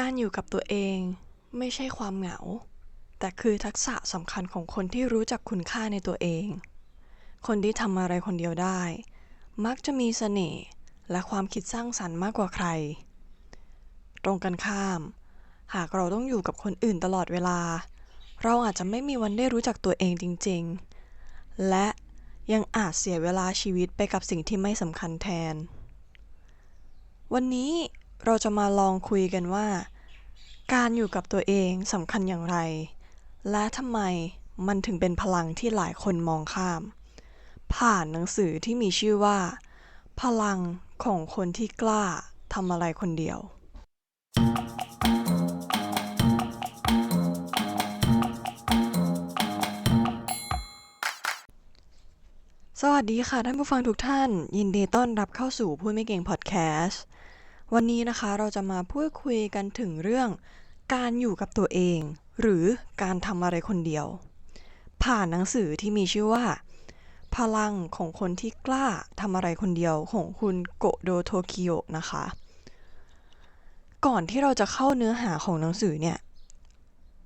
การอยู่กับตัวเองไม่ใช่ความเหงา แต่คือทักษะสำคัญของคนที่รู้จักคุณค่าในตัวเอง คนที่ทำอะไรคนเดียวได้ มักจะมีเสน่ห์และความคิดสร้างสรรค์มากกว่าใคร ตรงกันข้าม หากเราต้องอยู่กับคนอื่นตลอดเวลา เราอาจจะไม่มีวันได้รู้จักตัวเองจริง ๆ และยังอาจเสียเวลาชีวิตไปกับสิ่งที่ไม่สำคัญแทน วันนี้เราจะมาลองคุยกันว่า การอยู่กับตัวเองสำคัญอย่างไร และทำไมมันถึงเป็นพลังที่หลายคนมองข้าม ผ่านหนังสือที่มีชื่อว่า พลังของคนที่กล้าทำอะไรคนเดียว สวัสดีค่ะท่านผู้ฟังทุกท่าน ยินดีต้อนรับเข้าสู่พูดไม่เก่งพอดแคสต์ วันนี้นะคะเราจะมาพูดคุยกันถึงเรื่อง การอยู่กับตัวเอง หรือการทำอะไรคนเดียว ผ่านหนังสือที่มีชื่อว่า พลังของคนที่กล้าทำอะไรคนเดียวของคุณโกโดโทคิโอนะคะ ก่อนที่เราจะเข้าเนื้อหาของหนังสือเนี่ย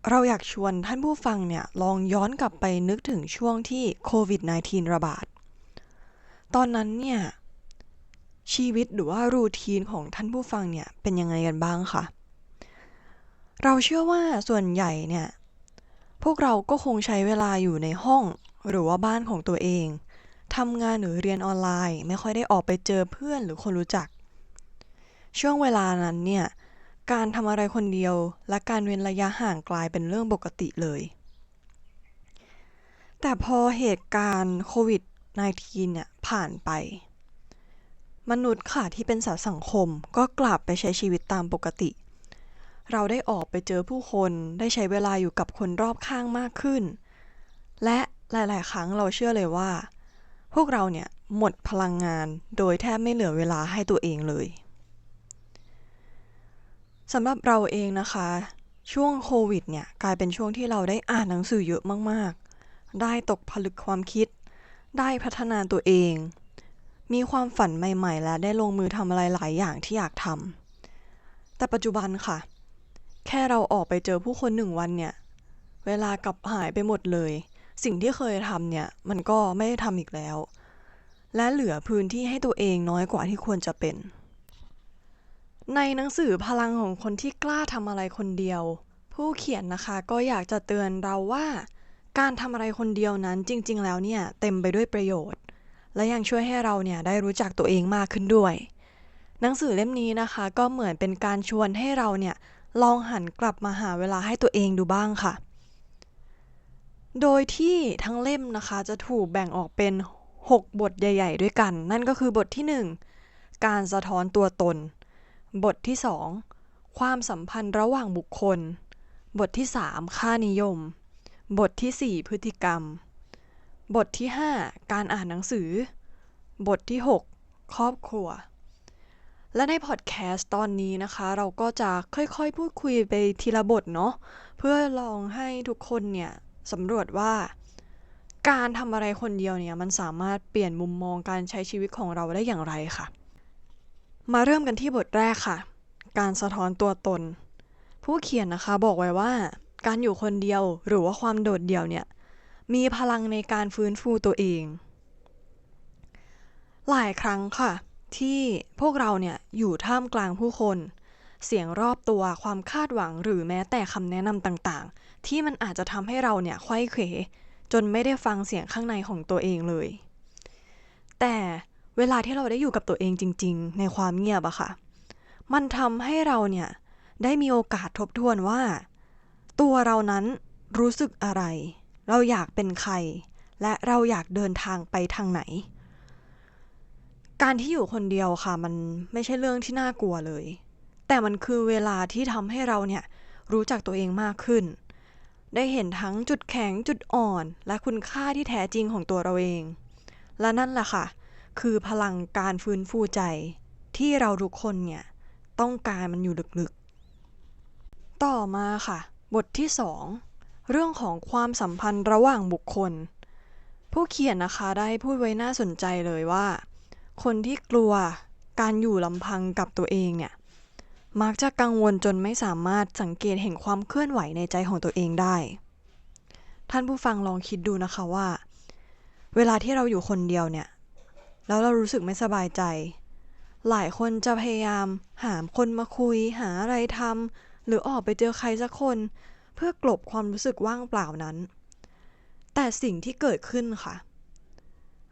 เราอยากชวนท่านผู้ฟังเนี่ยลองย้อนกลับไปนึกถึงช่วงที่โควิด -19 ระบาด ตอนนั้นเนี่ย ชีวิตหรือว่ารูทีนของท่านผู้ฟังเนี่ยเป็นยังไงกันบ้างคะ เราเชื่อว่าส่วนใหญ่เนี่ยพวกเราก็คงใช้เวลาอยู่ในห้อง หรือว่าบ้านของตัวเองทำงานหรือเรียนออนไลน์ ไม่ค่อยได้ออกไปเจอเพื่อนหรือคนรู้จัก ช่วงเวลานั้นเนี่ยการทำอะไรคนเดียวและการเว้นระยะห่างกลายเป็นเรื่องปกติเลย แต่พอเหตุการณ์โควิด -19 เนี่ยผ่านไป มนุษย์ค่ะที่เป็นสัตว์สังคมก็กลับไปใช้ชีวิตตามปกติ เราได้ออกไปเจอผู้คนได้ใช้เวลาอยู่กับคนรอบข้างมากขึ้น และหลาย ๆ ครั้งเราเชื่อเลยว่า พวกเราเนี่ยหมดพลังงานโดยแทบไม่เหลือเวลาให้ตัวเองเลยสำหรับเราเองนะคะ ช่วงโควิดเนี่ยกลายเป็นช่วงที่เราได้อ่านหนังสือเยอะมาก ๆ ได้ตกผลึกความคิด ได้พัฒนาตัวเอง มีความฝันใหม่ๆ และได้ลงมือทำอะไรหลายอย่างที่อยากทำแต่ปัจจุบันค่ะ แค่เราออกไปเจอผู้คนหนึ่งวันเนี่ย เวลากลับหายไปหมดเลย สิ่งที่เคยทำเนี่ย มันก็ไม่ได้ทำอีกแล้ว และเหลือพื้นที่ให้ตัวเองน้อยกว่าที่ควรจะเป็น ในหนังสือพลังของคนที่กล้าทำอะไรคนเดียว ผู้เขียนนะคะก็อยากจะเตือนเราว่า การทำอะไรคนเดียวนั้นจริง ๆ แล้วเนี่ย เต็มไปด้วยประโยชน์ และยังช่วยให้เราเนี่ยได้รู้จักตัวเองมากขึ้นด้วย หนังสือเล่มนี้นะคะ ก็เหมือนเป็นการชวนให้เราเนี่ยลองหันกลับมาหาเวลาให้ตัวเองดูบ้างค่ะ โดยที่ทั้งเล่มนะคะจะถูกแบ่งออกเป็น 6 บทใหญ่ ๆ ด้วยกัน นั่นก็คือบทที่ 1 การสะท้อนตัวตน บทที่ 2 ความสัมพันธ์ระหว่างบุคคล บทที่ 3 ค่านิยม บทที่ 4 พฤติกรรม บทที่5การอ่านหนังสือ บทที่6ครอบครัว และในพอดแคสต์ตอนนี้นะคะ เราก็จะค่อยๆ พูดคุยไปทีละบทเนาะเพื่อลองให้ทุกคนเนี่ยสำรวจว่า การทำอะไรคนเดียวเนี่ยมันสามารถเปลี่ยนมุมมองการใช้ชีวิตของเราได้อย่างไรค่ะ มาเริ่มกันที่บทแรกค่ะ การสะท้อนตัวตน ผู้เขียนนะคะบอกไว้ว่า การอยู่คนเดียวหรือว่าความโดดเดี่ยวเนี่ย มีพลังในการฟื้นฟูตัวเอง หลายครั้งค่ะ ที่พวกเราเนี่ยอยู่ท่ามกลางผู้คน เสียงรอบตัวความคาดหวังหรือแม้แต่คำแนะนำต่างๆ ที่มันอาจจะทำให้เราเนี่ยไข้เขวจนไม่ได้ฟังเสียงข้างในของตัวเองเลย แต่เวลาที่เราได้อยู่กับตัวเองจริง ๆ ในความเงียบอะค่ะ มันทำให้เราเนี่ยได้มีโอกาสทบทวนว่า ตัวเรานั้นรู้สึกอะไร เราอยากเป็นใคร และเราอยากเดินทางไปทางไหน การที่อยู่คนเดียวค่ะ มันไม่ใช่เรื่องที่น่ากลัวเลย แต่มันคือเวลาที่ทำให้เราเนี่ยรู้จักตัวเองมากขึ้น ได้เห็นทั้งจุดแข็งจุดอ่อน และคุณค่าที่แท้จริงของตัวเราเอง และนั่นแหละค่ะ คือพลังการฟื้นฟูใจ ที่เราทุกคนเนี่ยต้องการมันอยู่ลึกๆ ต่อมาค่ะ บทที่2 เรื่องของความสัมพันธ์ระหว่างบุคคล ผู้เขียนนะคะได้พูดไว้น่าสนใจเลยว่า คนที่กลัวการอยู่ลำพังกับตัวเองเนี่ย มักจะกังวลจนไม่สามารถสังเกตเห็นความเคลื่อนไหวในใจของตัวเองได้ ท่านผู้ฟังลองคิดดูนะคะว่า เวลาที่เราอยู่คนเดียวเนี่ย แล้วเรารู้สึกไม่สบายใจ หลายคนจะพยายามหาคนมาคุย หาอะไรทำหรือออกไปเจอใครสักคน เพื่อกลบความรู้สึกว่างเปล่านั้น แต่สิ่งที่เกิดขึ้นค่ะ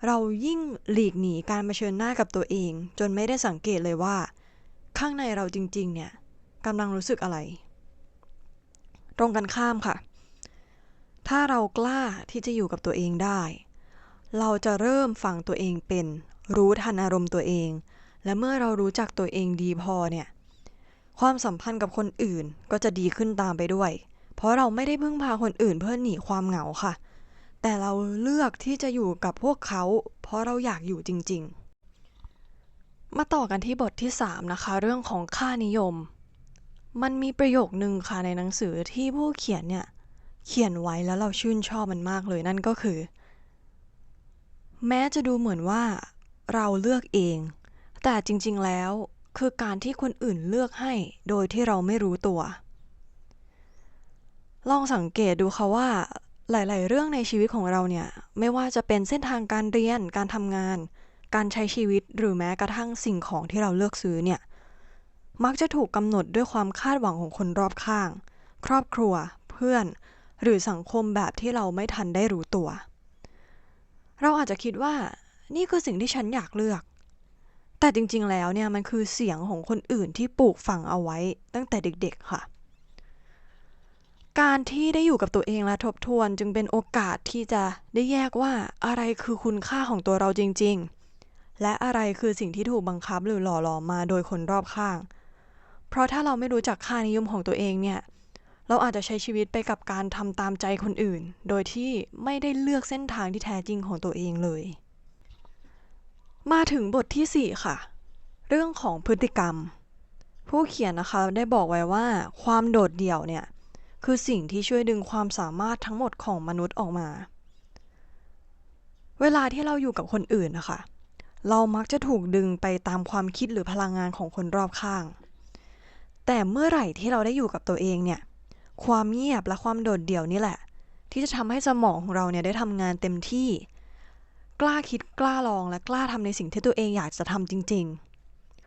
เรายิ่งหลีกหนีการเผชิญหน้ากับตัวเอง จนไม่ได้สังเกตเลยว่า ข้างในเราจริง ๆ เนี่ยกำลังรู้สึกอะไร ตรงกันข้ามค่ะ ถ้าเรากล้าที่จะอยู่กับตัวเองได้ เราจะเริ่มฟังตัวเองเป็น รู้ทันอารมณ์ตัวเอง และเมื่อเรารู้จักตัวเองดีพอเนี่ย ความสัมพันธ์กับคนอื่นก็จะดีขึ้นตามไปด้วย เพราะเราไม่ได้พึ่งพาคนอื่นเพื่อหนีความเหงาค่ะ แต่เราเลือกที่จะอยู่กับพวกเขา เพราะเราอยากอยู่จริง ๆ มาต่อกันที่บทที่ 3 นะคะ เรื่องของค่านิยม มันมีประโยคหนึ่งค่ะในหนังสือที่ผู้เขียนเนี่ยเขียนไว้แล้วเราชื่นชอบมันมากเลยนั่นก็คือ แม้จะดูเหมือนว่าเราเลือกเอง แต่จริงๆแล้วคือการที่คนอื่นเลือกให้โดยที่เราไม่รู้ตัว ลองสังเกตดูค่ะว่า หลาย ๆ เรื่องในชีวิตของเราเนี่ย ไม่ว่าจะเป็นเส้นทางการเรียน การทำงาน การใช้ชีวิต หรือแม้กระทั่งสิ่งของที่เราเลือกซื้อเนี่ย มักจะถูกกำหนดด้วยความคาดหวังของคนรอบข้าง ครอบครัว เพื่อน หรือสังคมแบบที่เราไม่ทันได้รู้ตัว เราอาจจะคิดว่านี่คือสิ่งที่ฉันอยากเลือก แต่จริง ๆ แล้วเนี่ยมันคือเสียงของคนอื่นที่ปลูกฝังเอาไว้ตั้งแต่เด็ก ๆ ค่ะ การที่ได้อยู่กับตัวเองและทบทวนจึงเป็นโอกาสที่จะได้แยกว่าอะไรคือคุณค่าของตัวเราจริง ๆ และอะไรคือสิ่งที่ถูกบังคับหรือหล่อหลอมมาโดยคนรอบข้าง เพราะถ้าเราไม่รู้จักค่านิยมของตัวเองเนี่ย เราอาจจะใช้ชีวิตไปกับการทำตามใจคนอื่น โดยที่ไม่ได้เลือกเส้นทางที่แท้จริงของตัวเองเลย มาถึงบทที่ 4 ค่ะ เรื่องของพฤติกรรม ผู้เขียนนะคะได้บอกไว้ว่าความโดดเดี่ยวเนี่ย คือสิ่งที่ช่วยดึงความสามารถทั้งหมดของมนุษย์ออกมา เวลาที่เราอยู่กับคนอื่นนะคะเรามักจะถูกดึงไปตามความคิดหรือพลังงานของคนรอบข้าง แต่เมื่อไหร่ที่เราได้อยู่กับตัวเองเนี่ย ความเงียบและความโดดเดี่ยวนี่แหละ ที่จะทำให้สมองของเราเนี่ยได้ทำงานเต็มที่ กล้าคิดกล้าลองและกล้าทำในสิ่งที่ตัวเองอยากจะทำจริง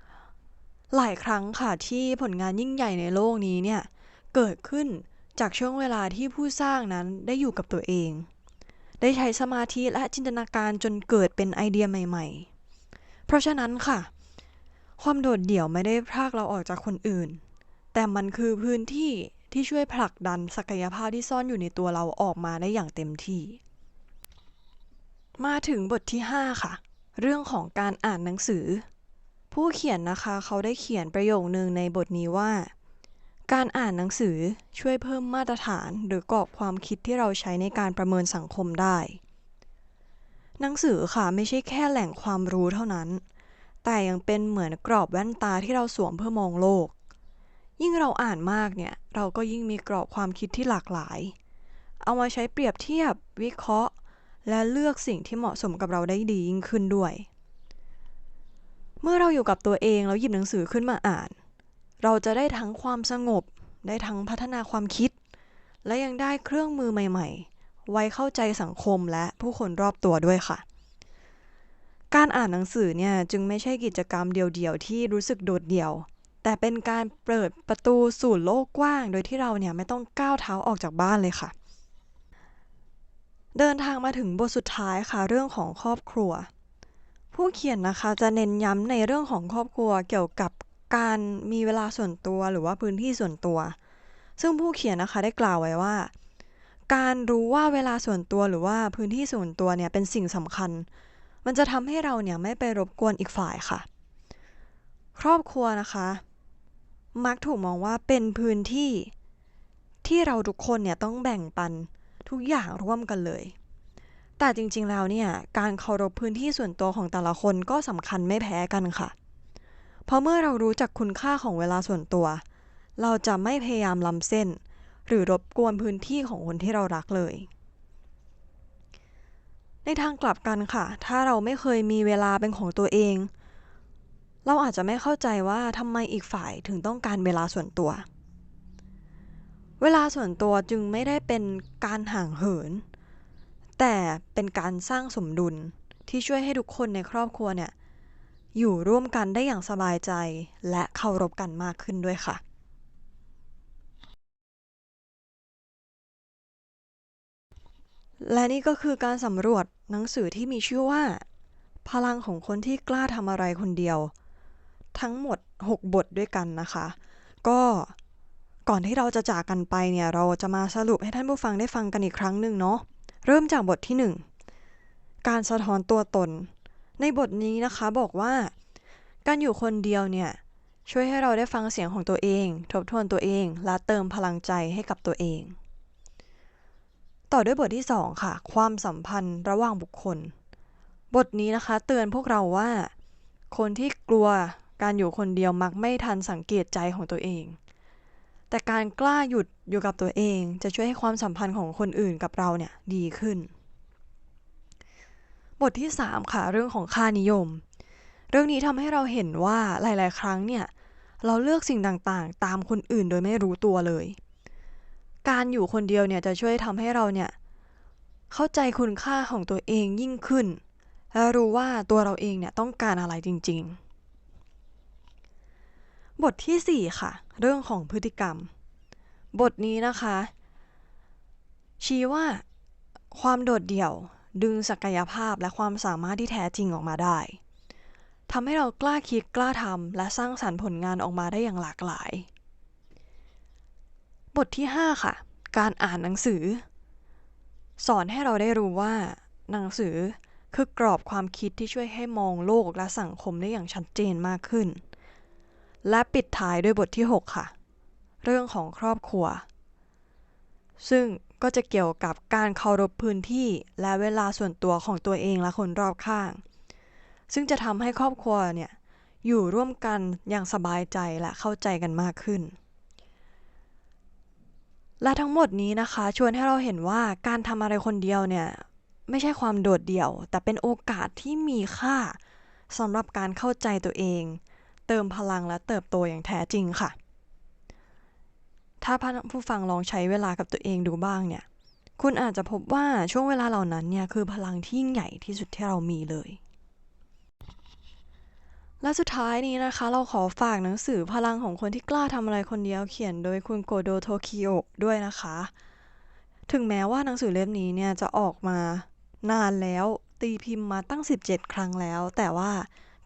ๆ หลายครั้งค่ะที่ผลงานยิ่งใหญ่ในโลกนี้เนี่ยเกิดขึ้น จากช่วงเวลาที่ผู้สร้างนั้นได้อยู่กับตัวเอง ได้ใช้สมาธิและจินตนาการจนเกิดเป็นไอเดียใหม่ ๆ เพราะฉะนั้นค่ะ ความโดดเดี่ยวไม่ได้พรากเราออกจากคนอื่น แต่มันคือพื้นที่ที่ช่วยผลักดันศักยภาพที่ซ่อนอยู่ในตัวเราออกมาได้อย่างเต็มที่ มาถึงบทที่ 5 ค่ะ เรื่องของการอ่านหนังสือ ผู้เขียนนะคะ เขาได้เขียนประโยคนึงในบทนี้ว่า การอ่านหนังสือช่วยเพิ่มมาตรฐานหรือกรอบความคิดที่เราใช้ในการประเมินสังคมได้ หนังสือค่ะไม่ใช่แค่แหล่งความรู้เท่านั้น แต่ยังเป็นเหมือนกรอบแว่นตาที่เราสวมเพื่อมองโลก ยิ่งเราอ่านมากเนี่ยเราก็ยิ่งมีกรอบความคิดที่หลากหลาย เอามาใช้เปรียบเทียบ วิเคราะห์ และเลือกสิ่งที่เหมาะสมกับเราได้ดียิ่งขึ้นด้วย เมื่อเราอยู่กับตัวเองแล้วหยิบหนังสือขึ้นมาอ่าน เราจะได้ทั้งความสงบ ได้ทั้งพัฒนาความคิด และยังได้เครื่องมือใหม่ๆ ไว้เข้าใจสังคมและผู้คนรอบตัวด้วยค่ะ การอ่านหนังสือเนี่ยจึงไม่ใช่กิจกรรมเดียวๆ ที่รู้สึกโดดเดี่ยว แต่เป็นการเปิดประตูสู่โลกกว้าง โดยที่เราเนี่ยไม่ต้องก้าวเท้าออกจากบ้านเลยค่ะ เดินทางมาถึงบทสุดท้ายค่ะเรื่องของครอบครัวผู้เขียนนะคะจะเน้นย้ำในเรื่องของครอบครัวเกี่ยวกับ การมีเวลาส่วนตัวหรือว่าพื้นที่ส่วนตัว ซึ่งผู้เขียนนะคะได้กล่าวไว้ว่า การรู้ว่าเวลาส่วนตัวหรือว่าพื้นที่ส่วนตัวเนี่ยเป็นสิ่งสำคัญ มันจะทำให้เราเนี่ยไม่ไปรบกวนอีกฝ่ายค่ะ ครอบครัวนะคะ มักถูกมองว่าเป็นพื้นที่ที่เราทุกคนเนี่ยต้องแบ่งปันทุกอย่างร่วมกันเลย แต่จริงๆแล้วเนี่ยการเคารพพื้นที่ส่วนตัวของแต่ละคนก็สำคัญไม่แพ้กันค่ะ เพราะเมื่อเรารู้จักคุณค่าของเวลาส่วนตัว เราจะไม่พยายามล้ำเส้น หรือรบกวนพื้นที่ของคนที่เรารักเลย ในทางกลับกันค่ะ ถ้าเราไม่เคยมีเวลาเป็นของตัวเอง เราอาจจะไม่เข้าใจว่าทำไมอีกฝ่ายถึงต้องการเวลาส่วนตัว เวลาส่วนตัวจึงไม่ได้เป็นการห่างเหิน แต่เป็นการสร้างสมดุลที่ช่วยให้ทุกคนในครอบครัวเนี่ย อยู่ร่วมกันได้อย่างสบายใจ และเคารพกันมากขึ้นด้วยค่ะและนี่ก็คือการสำรวจหนังสือที่มีชื่อว่า พลังของคนที่กล้าทำอะไรคนเดียว ทั้งหมด 6 บทด้วยกันนะคะ ก็ก่อนที่เราจะจากกันไปเนี่ยเราจะมาสรุปให้ท่านผู้ฟังได้ฟังกันอีกครั้งหนึ่งเนาะเริ่มจากบทที่ 1 การสะท้อนตัวตน ในบทนี้นะคะบอกว่า การอยู่คนเดียวเนี่ย ช่วยให้เราได้ฟังเสียงของตัวเอง ทบทวนตัวเอง และเติมพลังใจให้กับตัวเอง ต่อด้วยบทที่ 2 ค่ะ ความสัมพันธ์ระหว่างบุคคล บทนี้นะคะ เตือนพวกเราว่า คนที่กลัวการอยู่คนเดียวมักไม่ทันสังเกตใจของตัวเอง แต่การกล้าหยุดอยู่กับตัวเอง จะช่วยให้ความสัมพันธ์ของคนอื่นกับเราเนี่ยดีขึ้น ทที่ 3 ค่ะ เรื่องของค่านิยม เรื่องนี้ทำให้เราเห็นว่าหลาย ๆ ครั้งเนี่ย เราเลือกสิ่งต่างๆ ตามคนอื่นโดยไม่รู้ตัวเลย การอยู่คนเดียวเนี่ยจะช่วยทำให้เราเนี่ย เข้าใจคุณค่าของตัวเองยิ่งขึ้น และรู้ว่าตัวเราเองเนี่ยต้องการอะไรจริง ๆ บทที่ 4 ค่ะ เรื่องของพฤติกรรม บทนี้นะคะ ชี้ว่าความโดดเดี่ยว ดึงศักยภาพและความสามารถที่แท้จริงออกมาได้ทำให้เรากล้าคิดกล้าทำและสร้างสรรค์ผลงานออกมาได้อย่างหลากหลาย บทที่ 5 ค่ะ การอ่านหนังสือ สอนให้เราได้รู้ว่า หนังสือคือกรอบความคิดที่ช่วยให้มองโลกและสังคมได้อย่างชัดเจนมากขึ้น และปิดท้ายด้วยบทที่ 6 ค่ะ เรื่องของครอบครัว ซึ่ง ก็จะเกี่ยวกับการเคารพพื้นที่ และเวลาส่วนตัวของตัวเองและคนรอบข้าง ซึ่งจะทำให้ครอบครัวเนี่ยอยู่ร่วมกันอย่างสบายใจและเข้าใจกันมากขึ้น และทั้งหมดนี้นะคะ ชวนให้เราเห็นว่าการทำอะไรคนเดียวเนี่ยไม่ใช่ความโดดเดี่ยว แต่เป็นโอกาสที่มีค่าสำหรับการเข้าใจตัวเอง เติมพลังและเติบโตอย่างแท้จริงค่ะ ถ้าผู้ฟังลองใช้เวลากับตัวเองดูบ้างเนี่ย คุณอาจจะพบว่าช่วงเวลาเหล่านั้นเนี่ยคือพลังที่ยิ่งใหญ่ที่สุดที่เรามีเลย และสุดท้ายนี้นะคะ เราขอฝากหนังสือพลังของคนที่กล้าทำอะไรคนเดียวเขียนโดยคุณโกโดโทคิโอด้วยนะคะ ถึงแม้ว่าหนังสือเล่มนี้เนี่ยจะออกมานานแล้วตีพิมพ์มาตั้ง 17 ครั้งแล้ว แต่ว่า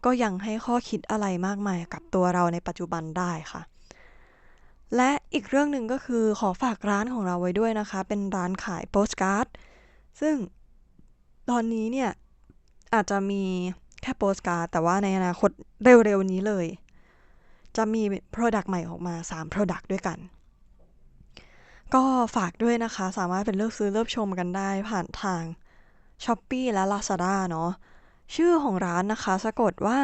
ก็ยังให้ข้อคิดอะไรมากมายกับตัวเราในปัจจุบันได้ค่ะ และอีกเรื่องหนึ่งก็คือขอฝากร้านของเราไว้ด้วยนะคะ เป็นร้านขายโปสการ์ด ซึ่งตอนนี้เนี่ย อาจจะมีแค่โปสการ์ด แต่ว่าในอนาคตเร็วๆนี้เลย จะมี Product ใหม่ออกมา 3 Product ด้วยกัน ก็ฝากด้วยนะคะ สามารถเป็นเลือกซื้อเลือกชมกันได้ผ่านทาง Shopee และ Lazada เนาะชื่อของร้านนะคะ สะกดว่า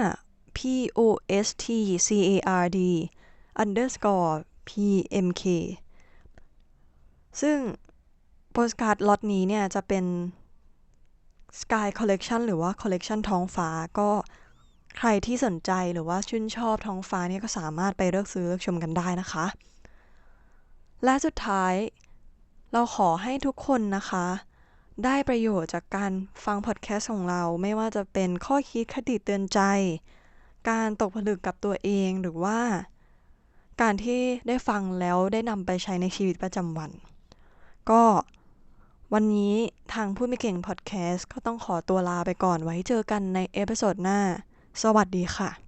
P O S T C A R D underscore P M K ซึ่งโปสการ์ดล็อตนี้เนี่ยจะเป็น Sky Collection หรือว่า Collection ท้องฟ้าก็ใครที่สนใจหรือว่าชื่นชอบท้องฟ้าเนี่ยก็สามารถไปเลือกซื้อเลือกชมกันได้นะคะ และสุดท้ายเราขอให้ทุกคนนะคะ ได้ประโยชน์จากการฟังพอดแคสต์ของเราไม่ว่าจะเป็นข้อคิดคติเตือนใจ การตกผลึกกับตัวเองหรือว่า การที่ได้ฟังแล้วได้นำไปใช้ในชีวิตประจำวัน ก็วันนี้ทางผู้ไม่เก่งพอดแคสต์ก็ต้องขอตัวลาไปก่อนไว้เจอกันในเอพิโซดหน้า สวัสดีค่ะ